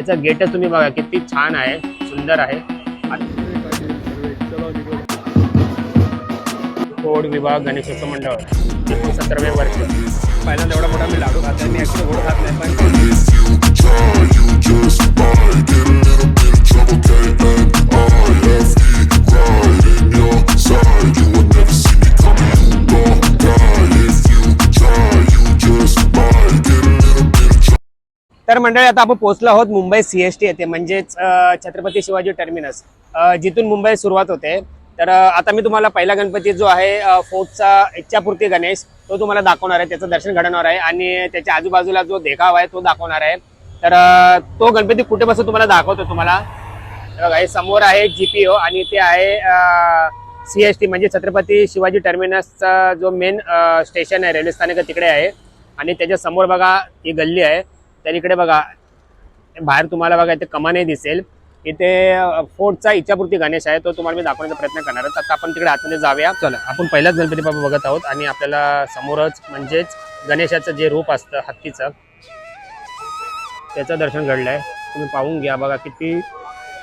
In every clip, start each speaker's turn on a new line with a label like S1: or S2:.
S1: त्याचं गेटच तुम्ही बघा किती छान आहे सुंदर आहे. कोड विभाग गणेशोत्सव मंडळ एकोणसत्तरवे वर्ष.
S2: पहिल्यांदा एवढा मोठा मी लाडू खात नाही मी ॲक्च्युली गोड खात नाही पण
S1: मंडळी आता आपण पोहोचलो आहोत मुंबई सी एस टी येथे म्हणजेच छत्रपती शिवाजी टर्मिनस. जिथून मुंबई सुरुवात होते. तर आता मी तुम्हाला पहिला गणपती जो आहे फोर्टचा इच्छापूर्ती गणेश तो तुम्हाला दाखवणार आहे. त्याचं दर्शन घडवणार आहे आणि त्याच्या आजूबाजूला जो देखाव आहे तो दाखवणार आहे. तर तो गणपती कुठे बसून तुम्हाला दाखवतो तुम्हाला? हे बघा हे समोर आहे जीपीओ आणि ते आहे सी एस टी म्हणजे छत्रपती शिवाजी टर्मिनसचा जो मेन स्टेशन आहे रेल्वे स्थानक तिकडे आहे. आणि त्याच्यासमोर बघा ही गल्ली आहे. तर इकडे बघा बाहेर तुम्हाला बघा इथे कमाने दिसेल. इथे फोर्टचा इच्छापूर्ती गणेश आहे तो तुम्हाला मी दाखवण्याचा प्रयत्न करणार आहे. तर आता आपण तिकडे आतमध्ये जाऊया. चला आपण पहिलाच गणपती बाबा बघत आहोत आणि आपल्याला समोरच म्हणजेच गणेशाचं जे रूप असतं हत्तीचं त्याचं दर्शन घडलं आहे तुम्ही पाहून घ्या बघा किती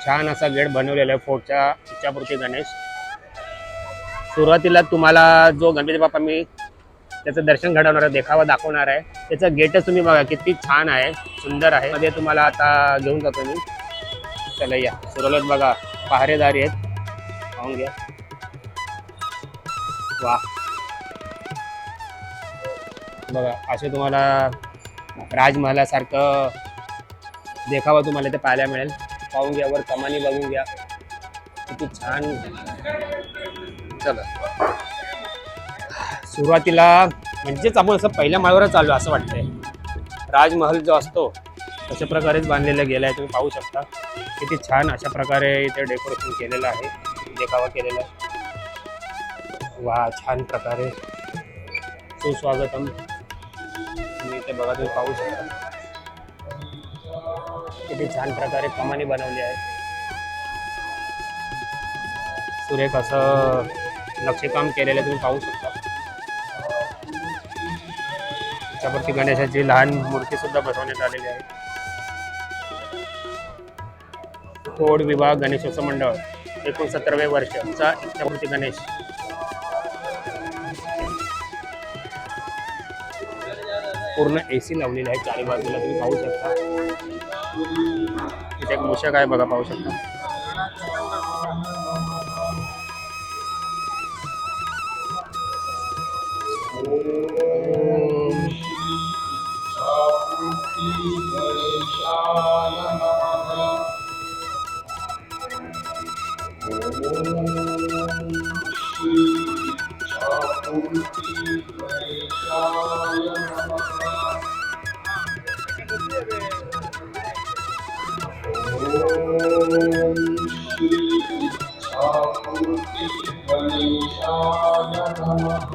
S1: छान असा गेट बनवलेला आहे फोर्टच्या इच्छापूर्ती गणेश. सुरुवातीला तुम्हाला जो गणपती बाप्पा मी त्याचं दर्शन घडवणार आहे देखावा दाखवणार आहे. त्याचं गेटच तुम्ही बघा किती छान आहे सुंदर आहे. मध्ये तुम्हाला आता घेऊन जातो मी. चला या. सुरुवात बघा पहारेदारी आहेत. पाहून घ्या. वा. बघा असे तुम्हाला राजमहालासारखं देखावा तुम्हाला इथे पाहायला मिळेल. पाहून घ्या वर कमानी बघून घ्या. किती छान. चला. सुरुवातीला म्हणजेच आपण असं पहिल्या माळावरच आलो असं वाटतंय. राजमहल जो असतो तशा प्रकारेच बांधलेलं गेलं आहे तुम्ही पाहू शकता. किती छान अशा प्रकारे इथे डेकोरेशन केलेलं आहे देखावा केलेला आहे. वा छान प्रकारे. सुस्वागतम. तुम्ही इथे बघा तुम्ही पाहू शकता. किती छान प्रकारे कमानी बनवली आहे. सुरेख असं नक्षीकाम केलेलं तुम्ही पाहू शकता. त्याच्यावरती गणेशाची लहान मूर्ती सुद्धा बसवण्यात आलेली आहे. कोड विभाग गणेशोत्सव मंडळ एकोणसत्तरवे वर्षचा इच्छापूर्ती गणेश. पूर्ण ए सी लावलेली आहे चारी बाजूला तुम्ही पाहू शकता. इथे एक मूषक आहे बघा पाहू शकता. Allah.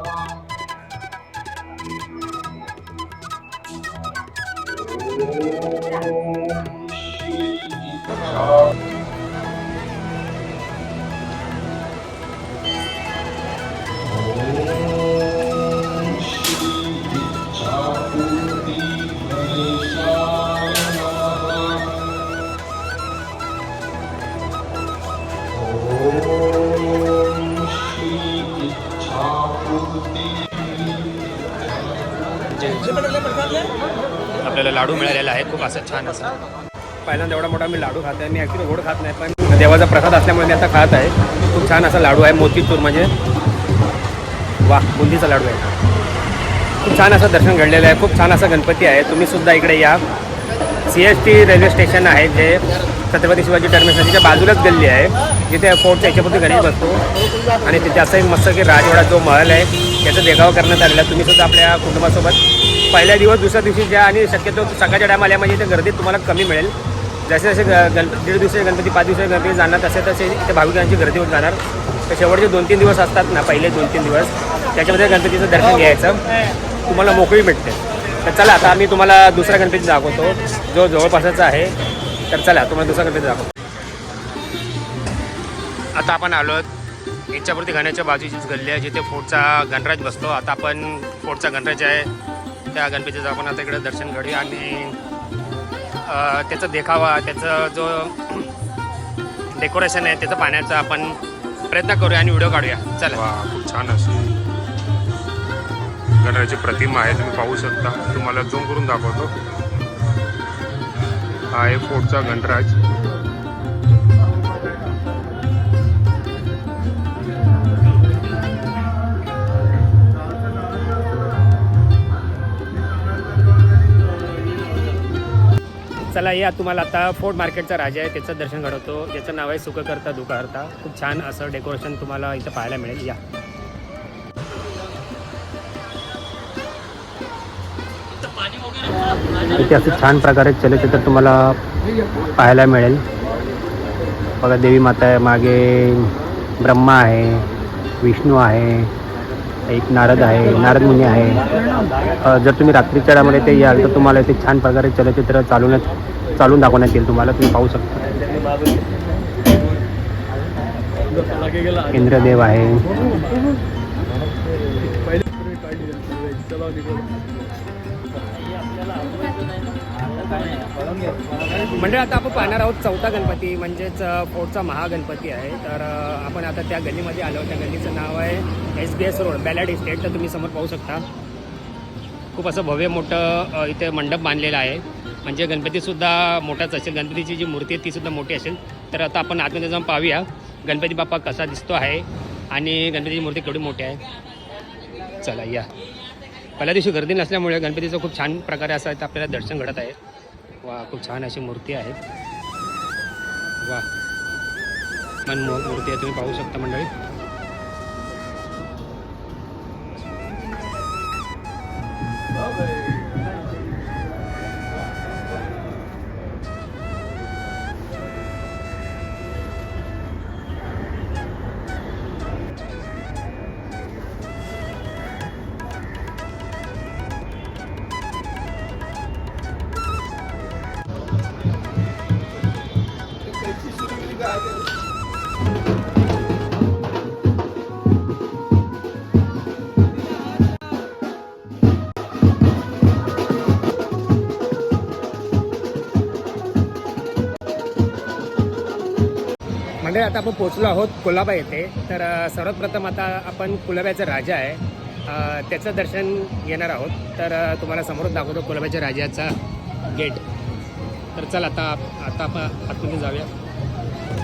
S1: लाडू मिळालेला आहे. खूप असं छान असं.
S2: पहिल्यांदा एवढा मोठा मी लाडू खात आहे. मी ॲक्च्युली गोड खात नाही पण देवाचा प्रसाद असल्यामुळे मी आता खात आहे. खूप छान असा लाडू आहे मोतीचूर म्हणजे. वा बुंदीचा लाडू आहे. खूप छान असं दर्शन घडलेलं आहे. खूप छान असा गणपती आहे. तुम्ही सुद्धा इकडे या. C S T railway station आहे जे छत्रपती शिवाजी टर्मिनसच्या बाजूलाच गल्ली आहे. जिथे फोर्टच्या याच्यापुरती गणेश बसतो. आणि तिथे असंही मस्त की राजवाडा जो महल आहे त्याचा देखावा करण्यात आलेला आहे. तुम्ही सुद्धा आपल्या कुटुंबासोबत पहिल्या दिवस दुसऱ्या दिवशी ज्या आणि शक्यतो सकाळच्या टायमाला म्हणजे इथे गर्दी तुम्हाला कमी मिळेल. जसे जसे ग- गणपती दीड दिवसाचे गणपती पाच दिवसाचे गणपती जाणार तसे तसे इथे भाविकांची गर्दी होत जाणार. तर शेवटचे दोन तीन दिवस असतात ना पहिले दोन तीन दिवस. त्याच्यामध्ये गणपतीचं दर्शन घ्यायचं. तुम्हाला मोकळी भेटते. तर चला आता आम्ही तुम्हाला दुसरा गणपती दाखवतो. जो जवळपासचा आहे. तर चला तुम्हाला दुसरा गणपती दाखवतो.
S1: आता आपण आलो इच्छापूर्ती घाण्याच्या बाजूचीच गल्ली आहे जिथे फोर्टचा गणराज बसतो. आता आपण फोर्टचा गणराज आहे. त्या गणपतीचं आपण आता इकडे दर्शन घडूया आणि त्याचा देखावा त्याचं जो डेकोरेशन आहे त्याचं पाण्याचा आपण प्रयत्न करूया आणि व्हिडिओ काढूया. चला.
S3: वा खूप छान अशी गणरायाची प्रतिमा आहे तुम्ही पाहू शकता. तुम्हाला झूम करून दाखवतो. हा आहे फोर्टचा गणराज.
S1: चला या तुम्हाला आता फोर्ट मार्केटचा राजा आहे त्याचं दर्शन घडवतो. ज्याचं नाव आहे सुखकर्ता दुखहर्ता खूप छान असं डेकोरेशन तुम्हाला इथं पाहायला मिळेल. या. इथे असं छान प्रकारे चलचित्र तुम्हाला पाहायला मिळेल. बघा देवी माता आहे मागे ब्रह्मा आहे विष्णू आहे. एक नारद आहे नारद मुनी आहे. जर तुम्ही रात्रीच्या वेळामध्ये ते याल तर तुम्हाला इथे छान प्रकारे चलचित्र चालवण्यात चालून दाखवण्यात येईल तुम्हाला तुम्ही पाहू शकता. इंद्रदेव आहे. म्हणजे आता आपण पाहणार आहोत चौथा गणपती म्हणजेच फोर्टचा महागणपती आहे. तर आपण आता त्या गल्लीमध्ये आलो त्या गल्लीचं नाव आहे S B S road Ballard estate. तर तुम्ही समोर पाहू शकता. खूप असं भव्य मोठं इथे मंडप बांधलेलं आहे. म्हणजे गणपतीसुद्धा मोठाच असेल. गणपतीची जी मूर्ती आहे तीसुद्धा मोठी असेल. तर आता आपण आतमध्ये जाऊन पाहूया गणपती बाप्पा कसा दिसतो आहे आणि गणपतीची मूर्ती केवढी मोठी आहे. चला या. पहिल्या दिवशी गर्दी नसल्यामुळे गणपतीचं खूप छान प्रकारे असं इथं आपल्याला दर्शन घडत आहे. वा खूप छान अशी मूर्ती आहे वा. मनमोहक मूर्ती आहे तुम्ही पाहू शकता मंडळी. म्हणजे आता आपण पोचलो आहोत कुलाबा येथे. तर सर्वात प्रथम आता आपण कुलाब्याचा राजा आहे. त्याचं दर्शन घेणार आहोत. तर तुम्हाला समोरच दाखवतो कुलाब्याच्या राजाचा गेट. तर चल आता आता आपण आतमध्ये जाऊया.